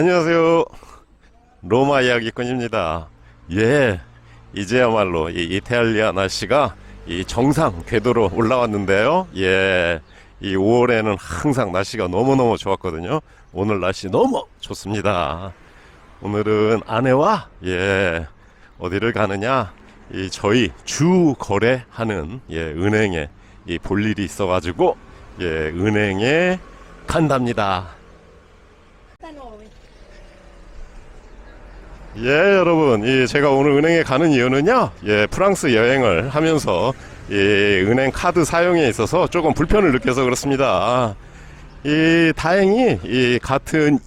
안녕하세요. 로마 이야기꾼입니다. 예, 이제야말로 이 이탈리아 날씨가 이 정상 궤도로 올라왔는데요. 예, 이 5월에는 항상 날씨가 너무너무 좋았거든요. 오늘 날씨 너무 좋습니다. 오늘은 아내와 예, 어디를 가느냐? 이 저희 주 거래하는 예, 은행에 이 볼 일이 있어가지고 예, 은행에 간답니다. 예, 여러분. 이 제가 오늘 은행에 가는 이유는요. 예, 프랑스 여행을 하면서 이 은행 카드 사용에 있어서 조금 불편을 느껴서 그렇습니다. 이 다행히 이 같은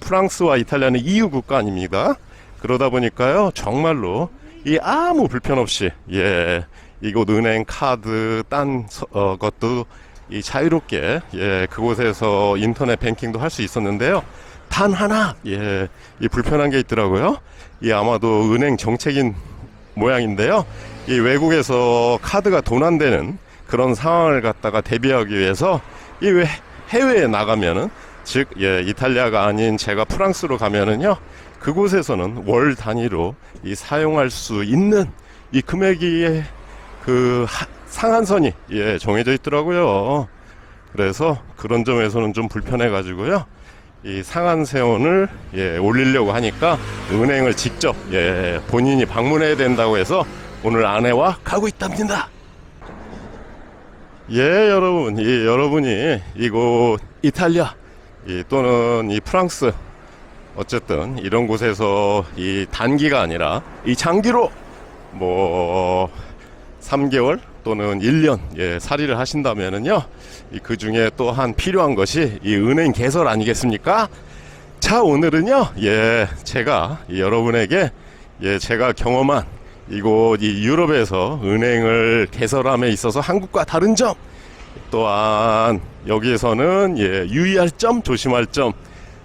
프랑스와 이탈리아는 EU 국가 아닙니다. 그러다 보니까요. 정말로 이 아무 불편 없이 예, 이곳 은행 카드 딴 서- 어, 것도 이 자유롭게 예, 그곳에서 인터넷 뱅킹도 할 수 있었는데요. 단 하나 예, 이 불편한 게 있더라고요. 이 아마도 은행 정책인 모양인데요. 이 외국에서 카드가 도난되는 그런 상황을 갖다가 대비하기 위해서 이 왜- 해외에 나가면은 즉 예, 이탈리아가 아닌 제가 프랑스로 가면은요. 그곳에서는 월 단위로 이 사용할 수 있는 이 금액이 그 하- 상한선이 예, 정해져 있더라고요. 그래서 그런 점에서는 좀 불편해 가지고요. 이 상한 세원을 예, 올리려고 하니까 은행을 직접 예, 본인이 방문해야 된다고 해서 오늘 아내와 가고 있답니다. 예, 여러분, 이 여러분이 이곳 이탈리아 이 또는 이 프랑스 어쨌든 이런 곳에서 이 단기가 아니라 이 장기로 뭐 3개월 또는 1년 예, 살이를 하신다면은요. 이그 중에 또 한 필요한 것이 이 은행 개설 아니겠습니까? 자, 오늘은요. 예, 제가 이 여러분에게 예, 제가 경험한 이곳 이 유럽에서 은행을 개설함에 있어서 한국과 다른 점 또한 여기에서는 예, 유의할 점, 조심할 점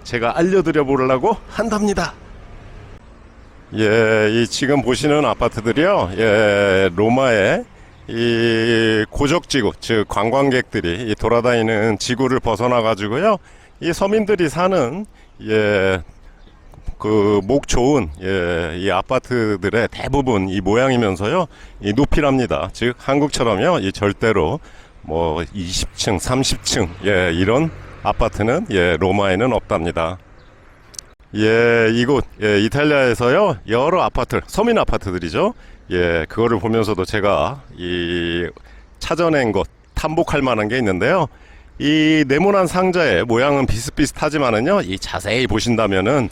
제가 알려드려 보려고 한답니다. 예, 이 지금 보시는 아파트들이요, 예, 로마의 이 고적지구, 즉 관광객들이 이 돌아다니는 지구를 벗어나 가지고요, 이 서민들이 사는 예, 그 목 좋은 예, 이 아파트들의 대부분 이 모양이면서요, 이 높이랍니다. 즉 한국처럼요, 이 절대로 뭐 20층, 30층 예, 이런 아파트는 예, 로마에는 없답니다. 예, 이곳 예, 이탈리아에서요 여러 아파트, 서민 아파트들이죠. 예, 그거를 보면서도 제가 이 찾아낸 것 탐복할 만한 게 있는데요. 이 네모난 상자의 모양은 비슷비슷하지만은요, 이 자세히 보신다면은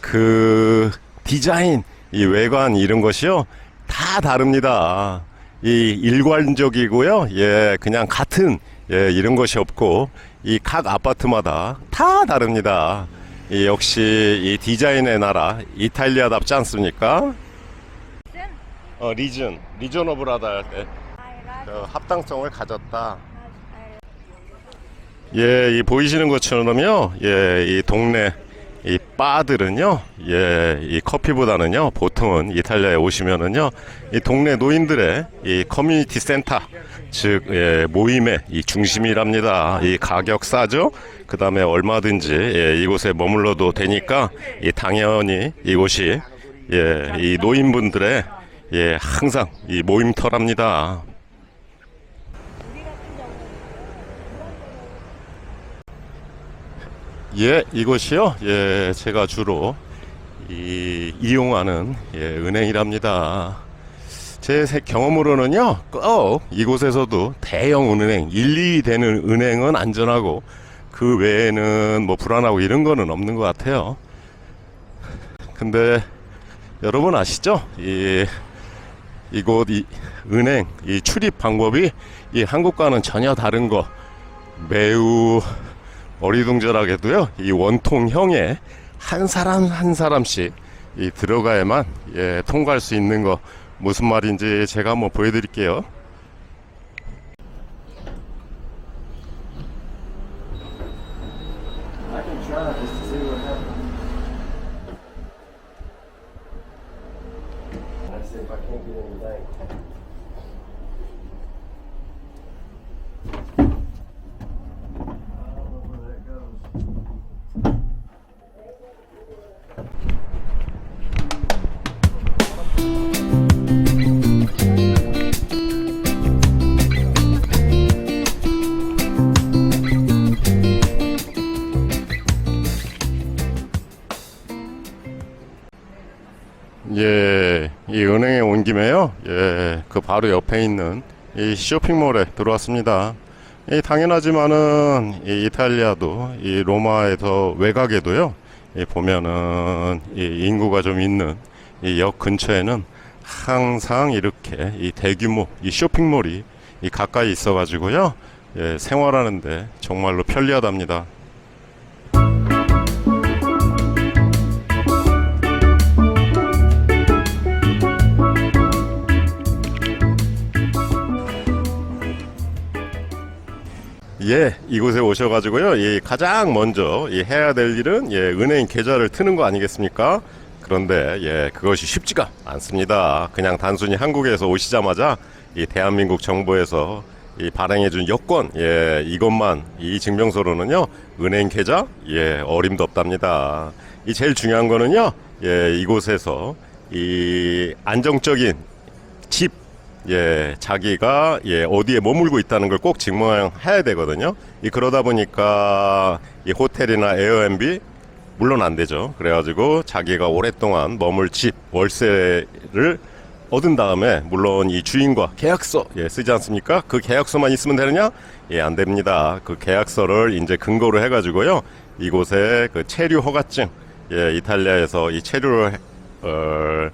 그 디자인, 이 외관 이런 것이요 다 다릅니다. 이 일관적이고요, 예, 그냥 같은 예, 이런 것이 없고 이 각 아파트마다 다 다릅니다. 이 역시 이 디자인의 나라 이탈리아답지 않습니까? 어 리전 리저너블하다 할때 어, 합당성을 가졌다. 예, 이 보이시는 것처럼요. 예, 이 동네 이 바들은요. 예, 이 커피보다는요. 보통은 이탈리아에 오시면은요. 이 동네 노인들의 이 커뮤니티 센터 즉 예, 모임의 이 중심이랍니다. 이 가격 싸죠. 그다음에 얼마든지 예, 이곳에 머물러도 되니까 이 당연히 이곳이 예, 이 노인분들의 예, 항상 이 모임터랍니다. 예, 이곳이요. 예, 제가 주로 이, 이용하는 예, 은행이랍니다. 제 세- 경험으로는요, 꼭 이곳에서도 대형 은행, 1, 2위 되는 은행은 안전하고 그 외에는 뭐 불안하고 이런 거는 없는 것 같아요. 근데 여러분 아시죠? 이 이곳 이 은행 이 출입 방법이 이 한국과는 전혀 다른 거 매우 어리둥절하게도요 이 원통형에 한 사람 한 사람씩 이 들어가야만 예 통과할 수 있는 거 무슨 말인지 제가 한번 보여드릴게요. do it in vain. 김에요. 예, 그 바로 옆에 있는 이 쇼핑몰에 들어왔습니다. 이 당연하지만은 이 이탈리아도 이 로마에서 외곽에도요. 이 보면은 이 인구가 좀 있는 이 역 근처에는 항상 이렇게 이 대규모 이 쇼핑몰이 이 가까이 있어가지고요. 예, 생활하는데 정말로 편리하답니다. 예, 이곳에 오셔가지고요. 이 가장 먼저 이 해야 될 일은 예, 은행 계좌를 트는 거 아니겠습니까? 그런데 예, 그것이 쉽지가 않습니다. 그냥 단순히 한국에서 오시자마자 이 대한민국 정부에서 이 발행해준 여권 예, 이것만 이 증명서로는요 은행 계좌 예, 어림도 없답니다. 이 제일 중요한 거는요 예, 이곳에서 이 안정적인 집, 예, 자기가 예, 어디에 머물고 있다는 걸 꼭 증명해야 되거든요. 이 그러다 보니까 이 호텔이나 에어앤비 물론 안 되죠. 그래가지고 자기가 오랫동안 머물 집 월세를 얻은 다음에 물론 이 주인과 계약서 예, 쓰지 않습니까? 그 계약서만 있으면 되느냐? 예, 안 됩니다. 그 계약서를 이제 근거로 해가지고요. 이곳에 그 체류 허가증, 예, 이탈리아에서 이 체류를 해- 어,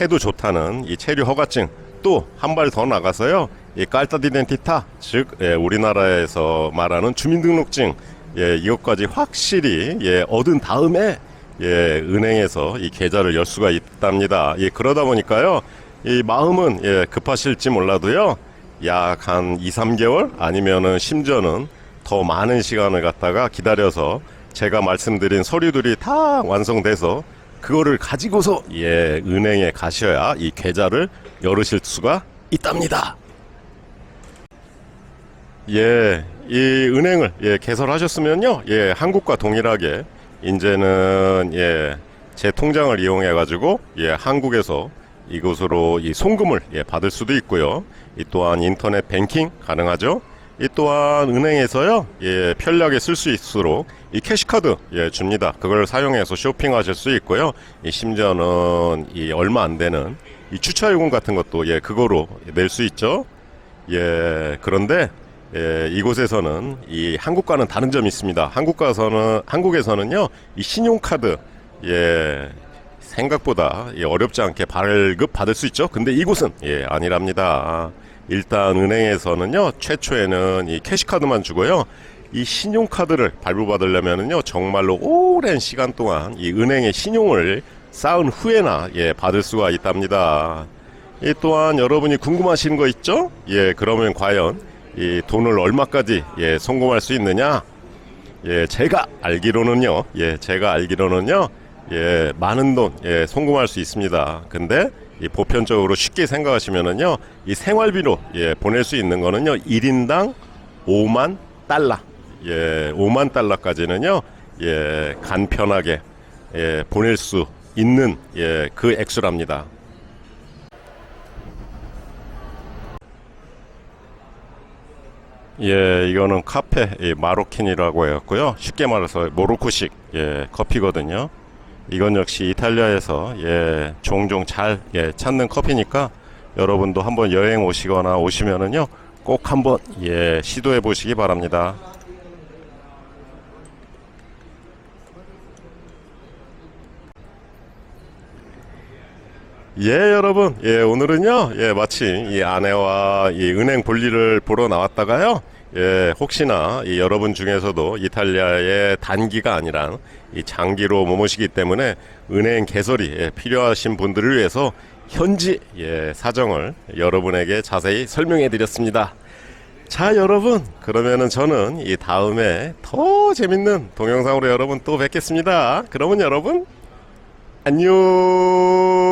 해도 좋다는 이 체류 허가증 또 한 발 더 나가서요. 이 깔타디덴티타 즉 예, 우리나라에서 말하는 주민등록증 예, 이것까지 확실히 예, 얻은 다음에 예, 은행에서 이 계좌를 열 수가 있답니다. 예, 그러다 보니까요. 이 마음은 예, 급하실지 몰라도요. 약 한 2, 3개월 아니면은 심지어는 더 많은 시간을 갖다가 기다려서 제가 말씀드린 서류들이 다 완성돼서 그거를 가지고서 예 은행에 가셔야 이 계좌를 열으실 수가 있답니다. 예, 이 은행을 예 개설하셨으면요, 예 한국과 동일하게 이제는 예 제 통장을 이용해 가지고 예 한국에서 이곳으로 이 송금을 예 받을 수도 있고요. 이 또한 인터넷 뱅킹 가능하죠. 이 또한 은행에서요, 예, 편리하게 쓸 수 있도록 이 캐시카드 예, 줍니다. 그걸 사용해서 쇼핑하실 수 있고요. 이 심지어는 이 얼마 안 되는 이 주차 요금 같은 것도 예, 그거로 낼 수 있죠. 예, 그런데 예, 이곳에서는 이 한국과는 다른 점이 있습니다. 한국과서는 한국에서는요, 이 신용카드 예, 생각보다 예, 어렵지 않게 발급 받을 수 있죠. 근데 이곳은 예, 아니랍니다. 일단 은행에서는요 최초에는 이 캐시카드만 주고요. 이 신용카드를 발부받으려면은요 정말로 오랜 시간 동안 이 은행의 신용을 쌓은 후에나 예 받을 수가 있답니다. 이 또한 여러분이 궁금하신 거 있죠? 예 그러면 과연 이 돈을 얼마까지 예 송금할 수 있느냐? 예 제가 알기로는요 예 제가 알기로는요 예 많은 돈 예 송금할 수 있습니다. 근데 이 보편적으로 쉽게 생각하시면은요, 이 생활비로 예, 보낼 수 있는 거는요, 1인당 5만 달러, 예, 5만 달러까지는요, 예, 간편하게 예, 보낼 수 있는 예, 그 액수랍니다. 예, 이거는 카페 예, 마로킨이라고 해갖고요. 쉽게 말해서 모로코식 예, 커피거든요. 이건 역시 이탈리아에서 예, 종종 잘 예, 찾는 커피니까 여러분도 한번 여행 오시거나 오시면은요 꼭 한번 예, 시도해 보시기 바랍니다. 예, 여러분. 예, 오늘은요. 예, 마침 이 아내와 이 은행 볼일을 보러 나왔다가요. 예, 혹시나 이 여러분 중에서도 이탈리아의 단기가 아니라 이 장기로 머무시기 때문에 은행 개설이 예, 필요하신 분들을 위해서 현지 예, 사정을 여러분에게 자세히 설명해 드렸습니다. 자, 여러분. 그러면은 저는 이 다음에 더 재밌는 동영상으로 여러분 또 뵙겠습니다. 그러면 여러분 안녕.